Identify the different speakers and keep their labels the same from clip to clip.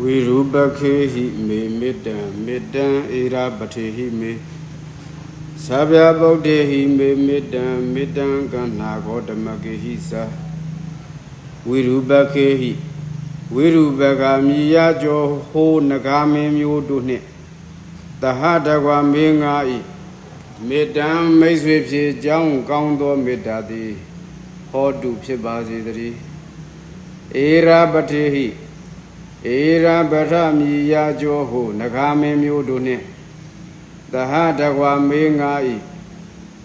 Speaker 1: ဝိရူပခေဟိမေမေတ္တံမေတ္တံဧရာပထေဟိမေသဗ္ဗဗုဒ္ဓေဟိမေမေတ္တံမေတ္တံကဏ္ဍဂောဓမကေဟိသာဝိရူပခေဟိဝိရူပကမြည်ရကြောဟိုနဂါမင်းမျိုးတို့နှင့်တဟတကွာမေငါဤမေတ္တံမိတ်ဆွေဖြစ်ကြောင်းကောင်းသောမေတ္တာသည်ဟောတုဖြစ်ပါစေတည်းဧရာပထေဟိ ဧရာပထမြည်ရာကျော်ဟုနဂါမင်းမျိုးတို့နှင့်တဟတကွာမေငါဤ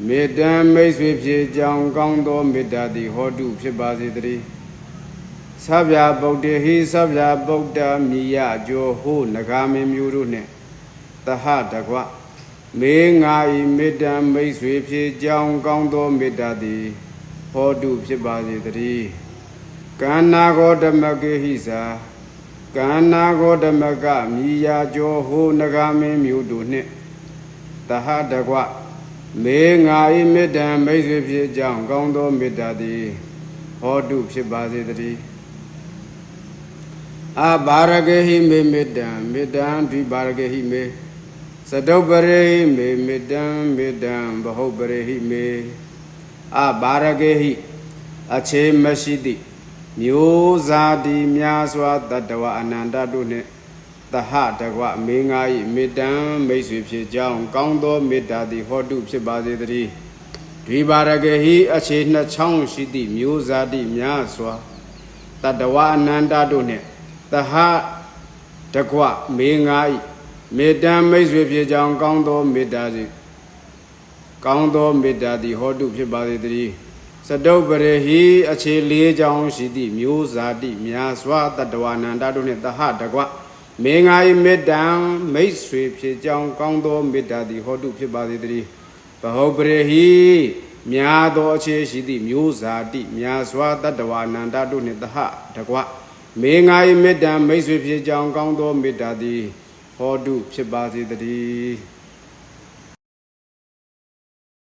Speaker 1: မေတ္တံမိတ်ဆွေဖြစ်ကြောင်းကောင်းသောမေတ္တာသည်ဟောတုဖြစ်ပါစေတည်းသဗ္ဗဗုဒ္ဓဟိသဗ္ဗဗုဒ္ဓမြည်ရာကျော်ဟုနဂါမင်းမျိုးတို့နှင့်တဟတကွာမေငါဤမေတ္တံမိတ်ဆွေဖြစ်ကြောင်းကောင်းသောမေတ္တာသည်ဟောတုဖြစ်ပါစေတည်းကန္နာဂောဓမ္မကေဟိသာ ကန္နာဂောဓမကမြည်ရာကျော်ဟိုနဂါမင်းမျိုးတို့နှင့်တဟတကွမေငါဤမေတ္တံမိတ်ဆွေဖြစ်ကြောင်းကောင်းသောမေတ္တာသည်ဟောတုဖြစ်ပါစေတည်းအဘာရကေဟိမေမေတ္တံမေတ္တံဒိဘာရကေဟိမေသတုပ္ပရေဟိမေမေတ္တံမေတ္တံဘဟုပ္ပရေဟိမေအဘာရကေဟိအခြေမရှိသည့် မျိုးဇာတိများစွာတတ္တဝအနန္တတို့နှင့်တဟတကွမေငါ၏မေတ္တံမိတ်ဆွေဖြစ်ကြောင်းကောင်းသောမေတ္တာသည်ဟောတုဖြစ်ပါစေတည်းဒွိပါရကဟိအခြေနှစ်ချောင်းရှိသည့်မျိုးဇာတိများစွာတတ္တဝအနန္တတို့နှင့်တဟတကွမေငါ၏မေတ္တံမိတ်ဆွေဖြစ်ကြောင်းကောင်းသောမေတ္တာသည်ကောင်းသောမေတ္တာသည်ဟောတုဖြစ်ပါစေတည်း စတုပ္ပရဟိအခြေလေးချောင်းရှိသည့်မျိုးဇာတိများစွာတတ္တဝနန္တတို့နှင့်တဟတကွမေငါ၏မေတ္တံမိတ်ဆွေဖြစ်ကြောင်းကောင်းသောမေတ္တာသည်ဟောတုဖြစ်ပါစေတည်းဘဟုပရဟိများသောအခြေရှိသည့်မျိုးဇာတိများစွာတတ္တဝနန္တတို့နှင့်တဟတကွမေငါ၏မေတ္တံမိတ်ဆွေဖြစ်ကြောင်းကောင်းသောမေတ္တာသည်ဟောတုဖြစ်ပါစေတည်း